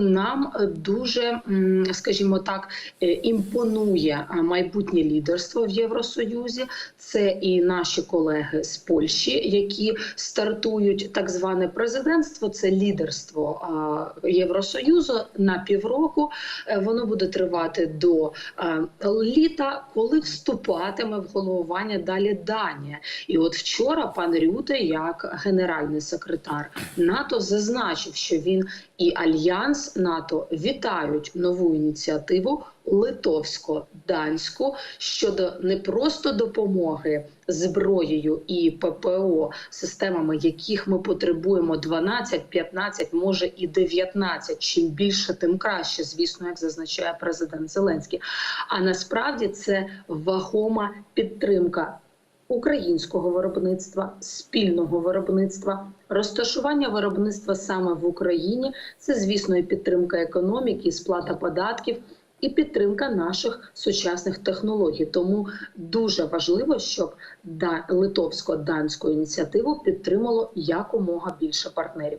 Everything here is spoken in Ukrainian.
Mm. Нам е, дуже, скажімо так, е, імпонує е, майбутнє лідерство в Євросоюзі. Це і наші колеги з Польщі, які стартують так зване президентство. Це лідерство Євросоюзу на півроку. Воно буде тривати до літа, коли вступатиме в головування далі Данія. І от вчора пан Рюте, як генеральний секретар НАТО, зазначив, що він і альянс НАТО вітають нову ініціативу литовсько-данську щодо не просто допомоги зброєю і ППО, системами, яких ми потребуємо 12, 15, може і 19. Чим більше, тим краще, звісно, як зазначає президент Зеленський. А насправді це вагома підтримка українського виробництва, спільного виробництва, розташування виробництва саме в Україні. Це, звісно, і підтримка економіки, і сплата податків. І підтримка наших сучасних технологій, тому дуже важливо, щоб литовсько-данську ініціативу підтримало якомога більше партнерів.